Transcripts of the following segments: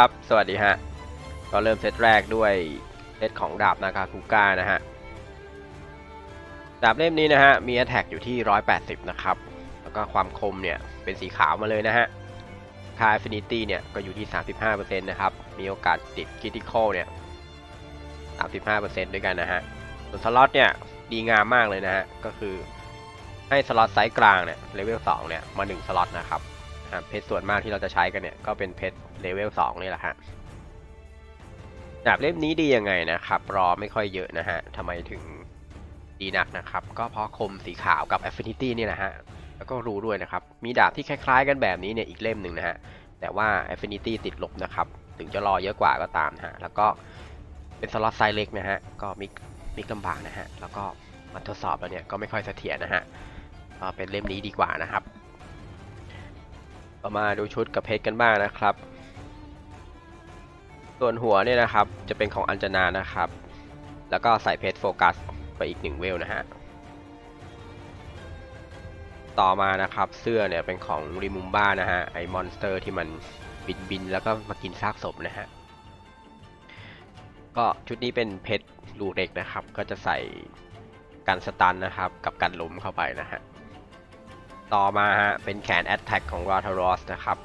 ครับ สวัสดีฮะ ก็เริ่มเซตแรกด้วยเซตของดาบนาคาคุก้านะฮะ ดาบเล่มนี้นะฮะ มี Attack อยู่ที่ 180 นะครับ แล้วก็ความคมเนี่ย เป็นสีขาวมาเลยนะฮะคา Affinity เนี่ย ก็อยู่ที่ 35%นะครับ มีโอกาสติด Critical เนี่ย 35%ด้วยกันนะฮะ ส่วนสล็อตเนี่ย ดีงามมากเลยนะฮะ ก็คือให้สล็อตไซส์กลางเนี่ย เลเวล 2 เนี่ย มา 1 สล็อตนะครับ เพชรส่วนมากที่เราจะใช้กันเนี่ยก็เป็นเพชรเลเวล2นี่แหละฮะดาบเล่มนี้ดียังไงนะครับรอไม่ค่อยเยอะนะฮะทำไมถึงดีนักนะครับ ก็เพราะคมสีขาวกับ Affinity นี่แหละฮะแล้วก็รู้ด้วยนะครับ มีดาบที่คล้ายๆกันแบบนี้เนี่ยอีกเล่มหนึ่งนะฮะแต่ว่า Affinity ติดลบนะครับ ถึงจะรอเยอะกว่าก็ตามนะฮะแล้วก็เป็นสล็อตไซส์เล็กนะฮะก็มิกมิกลำบากนะฮะแล้วก็มาทดสอบแล้วเนี่ยก็ไม่ค่อยเสถียรนะฮะก็เป็นเล่มนี้ดีกว่านะครับ มาดูชุดกับเพชรกันบ้างนะครับ ส่วนหัวเนี่ยนะครับจะเป็นของอัญจนานะครับ แล้วก็ใส่เพชรโฟกัสไปอีกหนึ่งเวลนะฮะ ต่อมานะครับเสื้อเนี่ยเป็นของริมุมบ้านะฮะไอ้มอนสเตอร์ที่มันบินบินแล้วก็มากินซากศพนะฮะ ก็ชุดนี้เป็นเพชรลูเร็กนะครับ ก็จะใส่กันสตันนะครับ กับกันล้มเข้าไปนะฮะ ต่อมาฮะเป็นแขน Attack ของ r a t a r o s นะครับ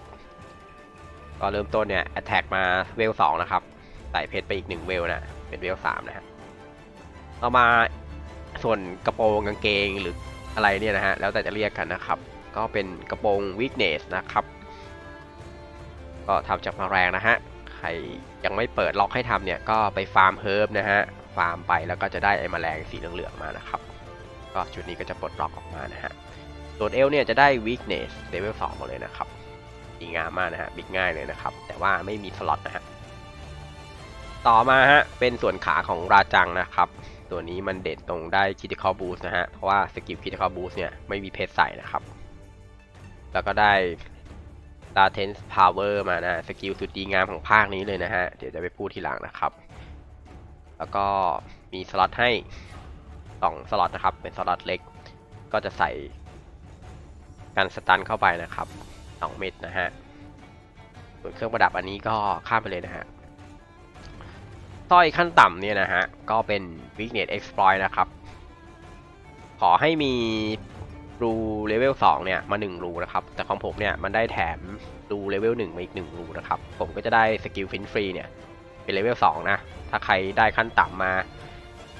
ก็เริ่มต้นเนี่ย Attack มาเวล2นะครับใส่เพชรไปอีก1เวลนะเป็นเวล3นะฮะต่อมาส่วนกระโปรงกางเกงหรืออะไรเนี่ยนะฮะแล้วแต่จะเรียกกันนะครับ ก็เป็นกระโปรง Weakness นะครับ ก็ทำจากมาแรงนะฮะใครยังไม่เปิดล็อกให้ทำเนี่ยก็ไปฟาร์มเฮิร์บนะฮะฟาร์มไปแล้วก็จะได้ไอ้แมลงสีเหลืองๆมานะครับ ก็ชุดนี้ก็จะปลดล็อกออกมานะฮะ ส่วนเอลเนี่ยจะได้ weakness level 2หมดเลยนะครับดีงามมากนะฮะบิกง่ายเลยนะครับ แต่ว่าไม่มีสล็อตนะฮะต่อมาฮะเป็นส่วนขาของราจังนะครับ ตัวนี้มันเด่นตรงได้ critical boost นะฮะเพราะว่าสกิล critical boost เนี่ยไม่มีเพชรใส่นะครับ แล้วก็ได้ latent power มานะสกิลสุดดีงามของภาคนี้เลยนะฮะเดี๋ยวจะไปพูดทีหลังนะครับ แล้วก็มีสล็อตให้ 2 สล็อตนะครับ เป็นสล็อตเล็ก ก็จะใส่ กันสตันเข้าไปนะครับ 2 เม็ดนะฮะส่วนเครื่องประดับอันนี้ก็ข้ามไปเลยนะฮะสร้อยขั้นต่ำเนี่ยนะฮะ ก็เป็น Weakness Exploit นะครับ ขอให้มีรูเลเวล2เนี่ย มา 1 รูนะครับ แต่ของผมเนี่ย มันได้แถมรูเลเวล1มาอีก 1 รูนะครับ ผมก็จะได้สกิลฟินฟรีเนี่ย เป็นเลเวล2นะ ถ้าใครได้ขั้นต่ำมา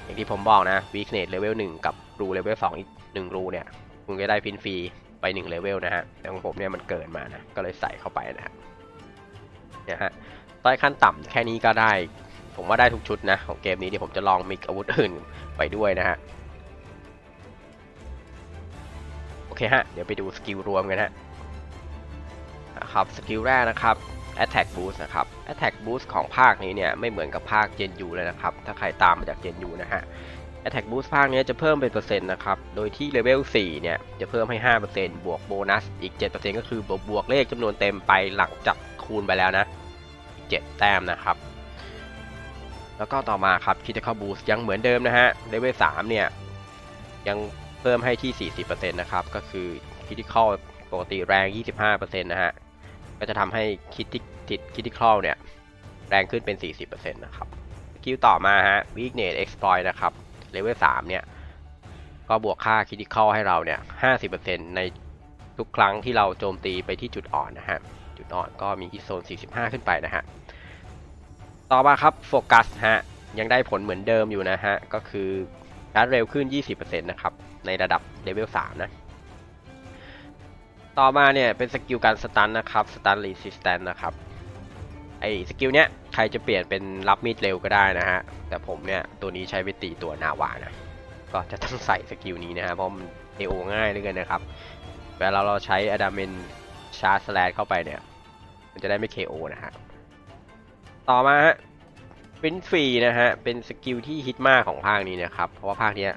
อย่างที่ผมบอกนะ Weakness เลเวล1กับรูเลเวล2อีก 1 รูเนี่ย คุณก็ได้ฟินฟรี ไป1เลเวลนะฮะแต่ของผมเนี่ยมันเกินมานะ ก็เลยใส่เข้าไปนะฮะเนี่ยฮะต้อยขั้นต่ำแค่นี้ก็ได้ ผมว่าได้ทุกชุดนะ ของเกมนี้เดี๋ยวผมจะลองมิกอาวุธอื่นไปด้วยนะฮะ โอเคฮะ เดี๋ยวไปดูสกิลรวมกันฮะนะครับ สกิลแรกนะครับ Attack Boost นะครับ Attack Boost ของภาคนี้เนี่ยไม่เหมือนกับภาค Gen U เลยนะครับ ถ้าใครตามมาจาก Gen U นะฮะ Attack Boost ภาคนี้จะเพิ่มเป็นเปอร์เซ็นต์นะครับ โดยที่เลเวล 4 เนี่ย จะเพิ่มให้ 5%บวกโบนัสอีก 7%ก็คือบวกบวกเลขจำนวนเต็มไปหลังจากคูณไปแล้วนะ 7 แต้มนะครับ แล้วก็ต่อมาครับ Critical Boost ยังเหมือนเดิมนะฮะ เลเวล 3 เนี่ย ยังเพิ่มให้ที่ 40%นะครับ ก็คือ Critical ปกติแรง 25%นะฮะ ก็จะทำให้คิดที่ติด Critical เนี่ย แรงขึ้นเป็น 40%นะครับสกิลต่อมาฮะ Weakness Exploit นะครับ เลเวล3เนี่ย ก็บวกค่า Critical ให้เราเนี่ย50%ในทุกครั้งที่เราโจมตีไปที่จุดอ่อนนะฮะ จุดอ่อนก็มีที่โซน45ขึ้นไปนะฮะ ต่อมาครับโฟกัสฮะ ยังได้ผลเหมือนเดิมอยู่นะฮะ ก็คือการดเร็วขึ้น 20%นะครับ ในระดับเลเวล3นะ ต่อมาเนี่ยเป็นสกิลการสตันนะครับ สตันรีสิสแตนนะครับ ไอสกิลเนี้ย ใครจะเปลี่ยนเป็นรับมีดเร็วก็ได้นะฮะ แต่ผมเนี่ยตัวนี้ใช้ไปตีตัวนาวานะ ก็จะต้องใส่สกิลนี้นะฮะ เพราะมันเอโอง่ายเหลยกันนะครับ เวลาเราใช้อดาเมนชาร์สแลดเข้าไปเนี่ย มันจะได้ไม่ KO นะฮะ ต่อมาฮะฟินฟรีนะฮะ เป็นสกิลที่ฮิตมากของภาคนี้นะครับ เพราะว่าภาคเนี้ย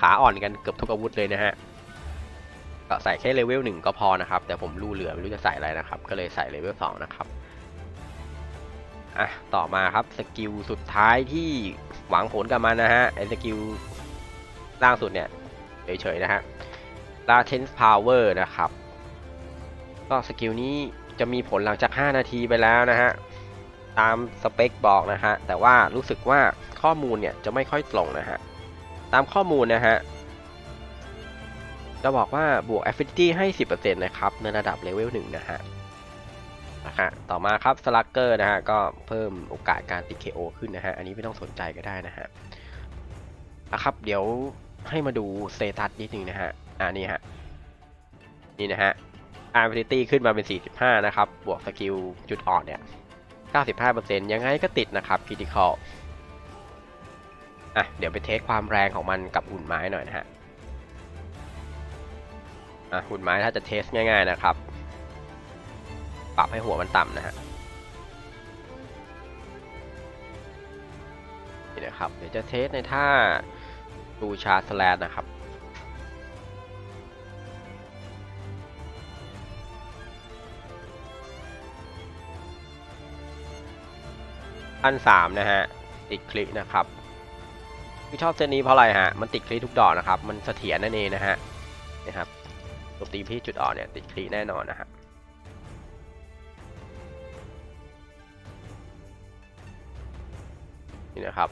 ขาอ่อนกันเกือบทุกอาวุธเลยนะฮะก็ใส่แค่เลเวลหนึ่งก็พอนะครับ แต่ผมรู้เหลือไม่รู้จะใส่อะไรนะครับ ก็เลยใส่เลเวลสองนะครับ อะต่อมาครับสกิลสุดท้ายที่หวังผลกับมันนะฮะไอ้สกิลล่างสุดเนี่ยเฉยๆนะฮะ latent power นะครับ ก็สกิลนี้จะมีผลหลังจาก 5 นาทีไปแล้วนะฮะ ตามสเปคบอกนะฮะ แต่ว่ารู้สึกว่าข้อมูลเนี่ยจะไม่ค่อยตรงนะฮะ ตามข้อมูลนะฮะ จะบอกว่าบวก affinity ให้ 10%นะครับ ในระดับเลเวล1นะฮะ นะฮะต่อมาครับ slugger นะฮะก็เพิ่มโอกาสการติด KO ขึ้นนะฮะอันนี้ไม่ต้องสนใจก็ได้นะฮะนะครับเดี๋ยวให้มาดูสเตตัสนิดนึงนะฮะอ่านี่ฮะนี่นะฮะ affinity ขึ้นมาเป็น 45 นะครับ บวกสกิลจุดอ่อนเนี่ย 95%ยังไงก็ติดนะครับ critical อะเดี๋ยวไปเทสความแรงของมันกับหุ่นไม้หน่อยนะฮะอะหุ่นไม้ถ้าจะเทสง่ายๆนะครับ ปรับให้หัวมันต่ำนะฮะนี่นะครับ เดี๋ยวจะเทสในท่าดูชาร์สแลดนะครับอันสามนะฮะ ติดคลิกนะครับที่ชอบเซตนี้เพราะอะไรฮะ มันติดคลิกทุกดอกนะครับ มันเสถียรนั่นเองนะฮะนะครับโจมตีที่จุดอ่อนเนี่ยติดคลิกแน่นอนนะฮะ นะครับ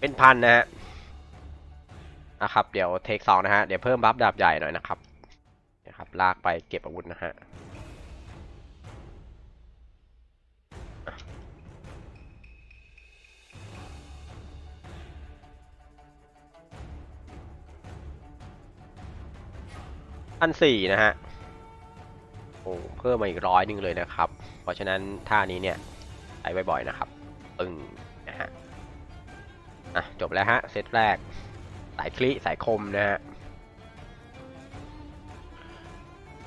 เป็นพันนะฮะนะครับ เดี๋ยวเทคสองนะฮะ เดี๋ยวเพิ่มบัฟดาบใหญ่หน่อยนะครับนะครับ ลากไปเก็บอาวุธนะฮะอันสี่นะฮะ โอ้เพิ่มมาอีกร้อยหนึ่งเลยนะครับ เพราะฉะนั้นท่านี้เนี่ยใช้บ่อยๆนะครับ ปึ้ง อะจบแล้วฮะเซตแรก สายคลิสายคมนะฮะ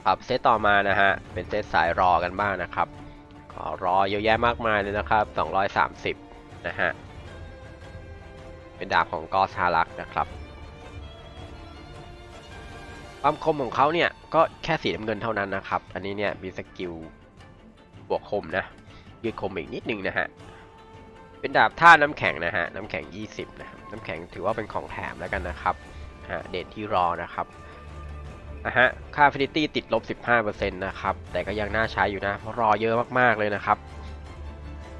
ครับเซตต่อมานะฮะ เป็นเซตสายรอกันบ้างนะครับขอรอเยอะแยะมากมายเลยนะครับ 230 นะฮะ เป็นดาบของกอสฮารักนะครับ ความคมของเขาเนี่ย ก็แค่สีน้ำเงินเท่านั้นนะครับ อันนี้เนี่ยมีสกิลบวกคมนะ ยืดคมอีกนิดนึงนะฮะ เป็นดาบท่าน้ำแข็งนะฮะ น้ำแข็ง 20 นะครับ น้ำแข็งถือว่าเป็นของแถมแล้วกันนะครับฮะเด่นที่รอนะครับนะฮะ ค่าฟินิตี้ติดลบ 15%นะครับ แต่ก็ยังน่าใช้อยู่นะ เพราะรอเยอะมากๆเลยนะครับ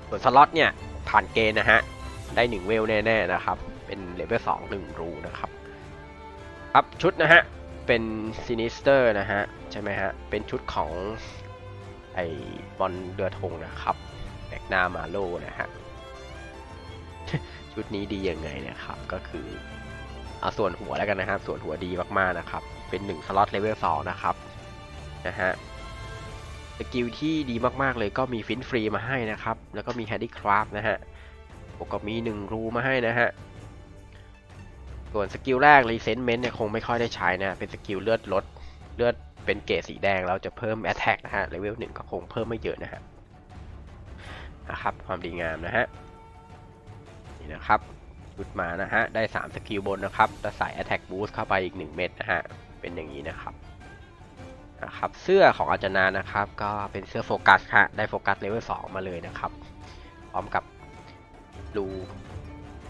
ส่วนสล็อตเนี่ย ผ่านเกณฑ์นะฮะ ได้1เวลแน่ๆนะครับ เป็นเลเวล2 1 รูนะครับ ครับชุดนะฮะ เป็นซินิสเตอร์นะฮะ ใช่ไหมฮะ เป็นชุดของไอบอลเรือธงนะครับแบกหน้ามาโลนะฮะ ชุดนี้ดียังไงนะครับ ก็คือเอาส่วนหัวแล้วกันนะครับ ส่วนหัวดีมากๆนะครับ เป็น1สล็อตเลเวล2นะครับนะฮะสกิลที่ดีมากๆเลยก็มีฟินฟรีมาให้นะครับ แล้วก็มีแฮนดี้คราฟนะฮะผมก็มี1รูมาให้นะฮะส่วนสกิลแรก Resentment เนี่ยคงไม่ค่อยได้ใช้นะ เป็นสกิลเลือดลดเลือดเป็นเกรดสีแดงเราจะเพิ่ม Attack นะฮะเลเวลหนึ่งก็คงเพิ่มไม่เยอะนะฮะนะครับความดีงามนะฮะ นี่นะครับชุดมานะฮะ ได้3สกิลบนนะครับแล้วใส่ Attack Boost เข้าไปอีก 1 เม็ดนะฮะ เป็นอย่างนี้นะครับนะครับ เสื้อของอาจารย์นานะครับ ก็เป็นเสื้อโฟกัสฮะได้โฟกัสเลเวล2มาเลยนะครับ พร้อมกับรู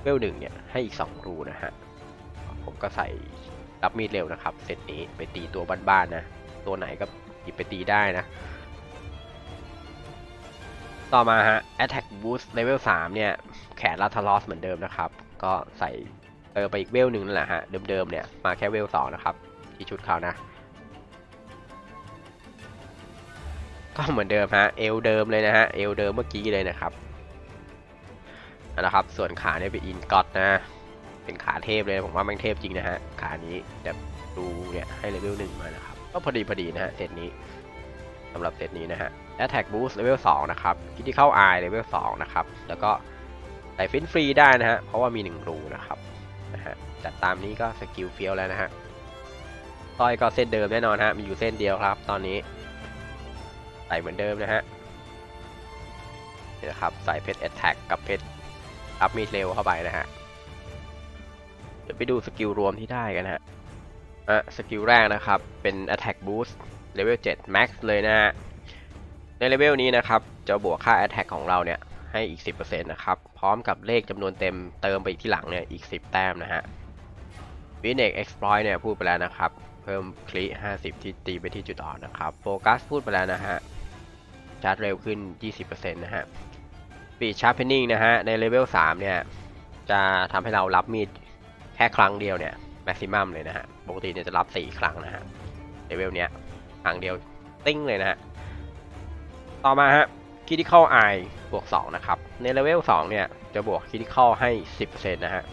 เลเวลหนึ่งเนี่ยให้อีก 2 รูนะฮะ ผมก็ใส่รับมีดเร็วนะครับเซตนี้ไปตีตัวบ้านๆนะ ตัวไหนก็หยิบไปตีได้นะ ต่อมาฮะ Attack Boost Level 3 เนี่ย แขนลาทารอสเหมือนเดิมนะครับ ก็ใส่เออไปอีกเวลหนึ่งนั่นแหละฮะ เดิมๆเนี่ย มาแค่เวล2นะครับ ที่ชุดเขานะ ก็เหมือนเดิมฮะ เอลเดิมเลยนะฮะ เอลเดิมเมื่อกี้เลยนะครับนะครับ ส่วนขาเนี่ยเป็นอินกอตนะ เป็นขาเทพเลย ผมว่าแม่งเทพจริงนะฮะ ขานี้แบบดูเนี่ยให้เลเวลหนึ่งมานะครับ ก็พอดีพอดีนะฮะเซตนี้ สำหรับเซตนี้นะฮะ Attack Boost Level 2 นะครับ Critical Eye Level 2 นะครับ แล้วก็ใส่ฟินฟรีได้นะฮะ เพราะว่ามี 1 รูนะครับนะฮะจัดตามนี้ก็สกิลเฟี้ยวแล้วนะฮะสร้อยก็เส้นเดิมแน่นอนฮะ มีอยู่เส้นเดียวครับ ตอนนี้ ใส่เหมือนเดิมนะฮะนี่นะครับใส่เพชร Attack กับเพชรอัพมีดเร็วเข้าไปนะฮะ เดี๋ยวไปดูสกิลรวมที่ได้กันฮะอะสกิลแรกนะครับ เป็น Attack Boost Level 7 Max เลยนะฮะ ในเลเวลนี้นะครับ จะบวกค่า Attack ของเราเนี่ย ให้อีก 10%นะครับ พร้อมกับเลขจำนวนเต็มเติมไปอีกที่หลังเนี่ย อีก 10 แต้มนะฮะ v i n e x Exploit เนี่ย พูดไปแล้วนะครับ เพิ่มคลิ 50 ที่ตีไปที่จุดอ่อนนะครับ โฟกัสพูดไปแล้วนะฮะ ชาร์จเร็วขึ้น 20%นะฮะ Speed Sharpening นะฮะ ในเลเวล3เนี่ย จะทำให้เรารับมีดแค่ครั้งเดียวเนี่ย maximum เลยนะฮะ ปกติเนี่ยจะรับ 4 ครั้งนะฮะเลเวลเนี้ย ครั้งเดียวติ้งเลยนะฮะ ต่อมาฮะ Critical Eye บวก 2 นะครับ ในเลเวล 2 เนี่ย จะบวก Critical ให้ 10%นะฮะ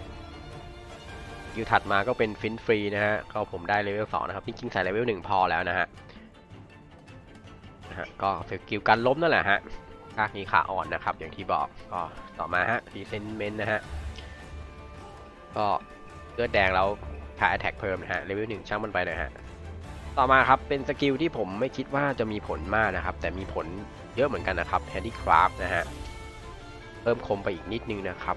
คิวถัดมาก็เป็นฟินฟรีนะฮะก็ผมได้เลเวล 2 นะครับจริงๆใส่เลเวล 1 พอแล้วนะฮะะก็สกิลการล้มนั่นแหละฮะภาคนี้ขาอ่อนนะครับ อย่างที่บอกก็ต่อมาฮะดีเซนเมนต์นะฮะ ก็เลือดแดงแล้วค่า attack เพิ่มนะฮะเลเวล1ช่างมันไปนะฮะ ต่อมาครับเป็นสกิลที่ผมไม่คิดว่าจะมีผลมากนะครับ แต่มีผลเยอะเหมือนกันนะครับ handicraft นะฮะ เพิ่มคมไปอีกนิดนึงนะครับ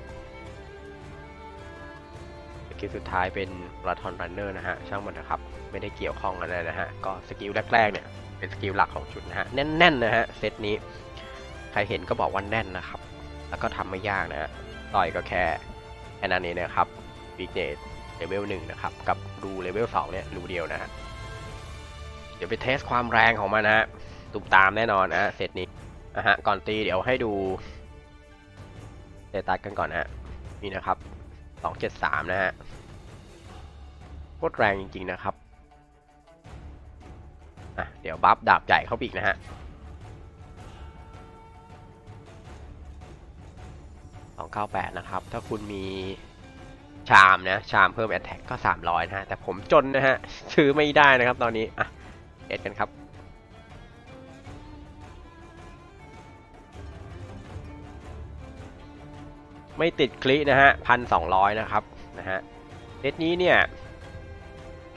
สกิลสุดท้ายเป็น marathon runner นะฮะ ช่างมันนะครับ ไม่ได้เกี่ยวข้องกันนะฮะ ก็สกิลแรกๆเนี่ยเป็นสกิลหลักของชุดนะฮะ แน่นๆนะฮะเซตนี้ ใครเห็นก็บอกว่าแน่นนะครับ แล้วก็ทำไม่ยากนะฮะ ต่อยก็แค่แค่นั้นเองนะครับ Big n e t เลเวล1นะครับ กับรูเลเวล2เนี่ยรูเดียวนะฮะ ดี๋ยวไปเทสความแรงของมันนะตุมตามแน่นอนนะเซตนี้นะฮะก่อนตีเดี๋ยวให้ดูเตตัสกันก่อนนะนี่นะครับ273นะฮะโคตรแรงจริง ๆ นะครับอะเดี๋ยวบัฟดาบใหญ่เข้าไปอีกนะฮะ298นะครับ ถ้าคุณมีชามนะ ชามเพิ่ม Attack ก็300นะฮะ แต่ผมจนนะฮะ ซื้อไม่ได้นะครับตอนนี้อะ เอ็ดกันครับไม่ติดคลินะฮะพันสองร้อยนะครับนะฮะเซตนี้เนี่ย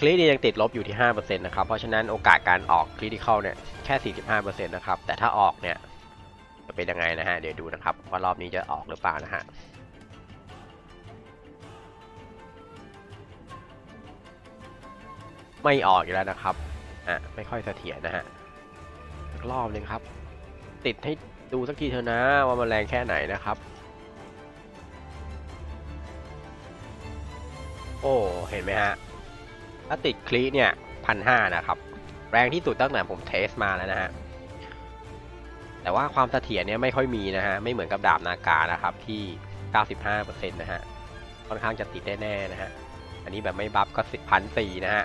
คลิเนี่ยยังติดลบอยู่ที่5%นะครับเพราะฉะนั้นโอกาสการออกคลิที่เข้าเนี่ยแค่45%นะครับแต่ถ้าออกเนี่ยจะเป็นยังไงนะฮะเดี๋ยวดูนะครับว่ารอบนี้จะออกหรือเปล่านะฮะไม่ออกอีกแล้วนะครับ อะไม่ค่อยเสถียรนะฮะอีกรอบหนึงครับ ติดให้ดูสักทีเถอะนะว่ามันแรงแค่ไหนนะครับ โอ้เห็นไหมฮะถ้าติดคลีเนี่ยพันห้านะครับ แรงที่สุดตั้งแต่ผมเทสมาแล้วนะฮะแต่ว่าความเสถียรเนี่ยไม่ค่อยมีนะฮะไม่เหมือนกับดาบนาการนะครับที่ 95%นะฮะค่อนข้างจะติดแน่ๆนะฮะอันนี้แบบไม่บัฟก็สิบพันสี่นะฮะ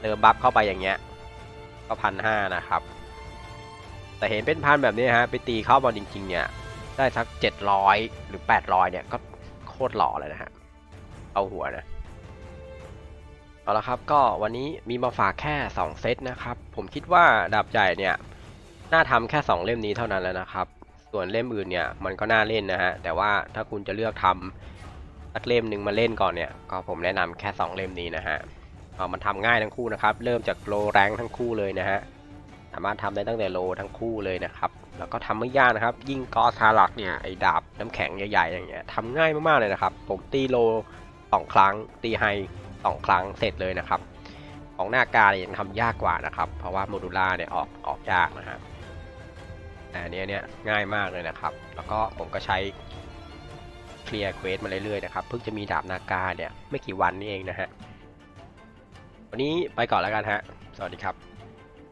เติมบัฟเข้าไปอย่างเงี้ย ก็พันห้านะครับ แต่เห็นเป็นพันแบบนี้ฮะ ไปตีเข้าบอลจริง ๆ เนี่ย ได้สัก700หรือ800เนี่ย ก็โคตรหล่อเลยนะฮะ เอาหัวนะ เอาละครับ ก็วันนี้มีมาฝากแค่ 2 เซตนะครับ ผมคิดว่าดาบใหญ่เนี่ย น่าทำแค่ 2 เล่มนี้เท่านั้นแล้วนะครับ ส่วนเล่มอื่นเนี่ย มันก็น่าเล่นนะฮะ แต่ว่าถ้าคุณจะเลือกทำสักเล่มหนึ่งมาเล่นก่อนเนี่ย ก็ผมแนะนำแค่ 2 เล่มนี้นะฮะ เอ่อมันทำง่ายทั้งคู่นะครับ เริ่มจากโลแรงทั้งคู่เลยนะฮะ สามารถทำได้ตั้งแต่โลทั้งคู่เลยนะครับ แล้วก็ทำไม่ยากนะครับ ยิ่งกอสทารักเนี่ย ไอ้ดาบน้ำแข็งใหญ่ๆอย่างเงี้ยทำง่ายมากๆเลยนะครับ ผมตีโลสองครั้ง ตีไฮสองครั้งเสร็จเลยนะครับ ของหน้ากาเนี่ยยังทำยากกว่านะครับ เพราะว่าโมดูล่าเนี่ยออกออกยากนะฮะ แต่เนี้ยเนี่ยง่ายมากเลยนะครับ แล้วก็ผมก็ใช้เคลียร์เควสมาเรื่อยๆนะครับ เพิ่งจะมีดาบนากาเนี่ยไม่กี่วันนี้เองนะฮะ วันนี้ไปก่อนแล้วกันฮะ สวัสดีครับ